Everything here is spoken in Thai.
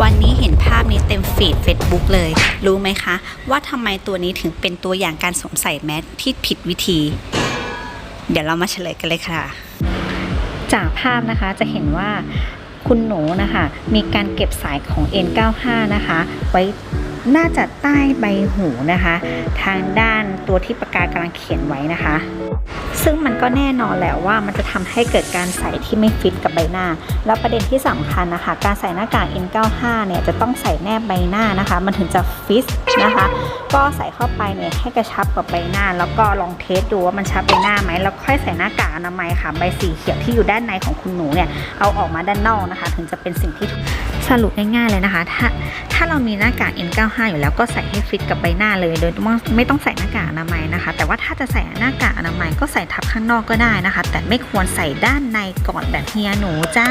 วันนี้เห็นภาพนี้เต็มฟีด Facebook เลย รู้ไหมคะ ว่าทำไมตัวนี้ถึงเป็นตัวอย่างการสวมใส่แมสที่ผิดวิธี เดี๋ยวเรามาเฉลยกันเลยค่ะ จากภาพนะคะจะเห็นว่าคุณหนูนะคะ มีการเก็บสายของ N95 นะคะ ไว้น่าจะใต้ใบหูนะคะ ทางด้านตัวที่ปากกากำลังเขียนไว้นะคะ ซึ่งมันก็แน่นอนและว่ามันจะทำให้เกิดการใส่ที่ไม่ฟิตกับใบหน้า แล้วประเด็นที่สำคัญนะคะ การใส่หน้ากาก N95 เนี่ยจะต้องใส่แนบใบหน้านะคะ มันถึงจะฟิตนะคะ ก็ใส่เข้าไปเนี่ยให้กระชับกับใบหน้า แล้วก็ลองเทสดูว่ามันชับใบหน้าไหมแล้วค่อยใส่หน้ากากอนามัยค่ะใบสีเขียวที่อยู่ด้านในของคุณหนูเนี่ยเอาออกมาด้านนอกนะคะ ถึงจะเป็นสิ่งที่สรุปง่ายๆเลยนะคะ ถ้า ถ้าเรามีหน้ากาก N95 อยู่แล้วก็ใส่ให้ฟิตกับใบหน้าเลย โดยไม่ต้องใส่หน้ากากอนามัยนะคะ แต่ว่าถ้าจะใส่หน้ากากอนามัยก็ใส่ทับข้างนอกก็ได้นะคะ แต่ไม่ควรใส่ด้านในก่อนแบบเฮียหนูจ้า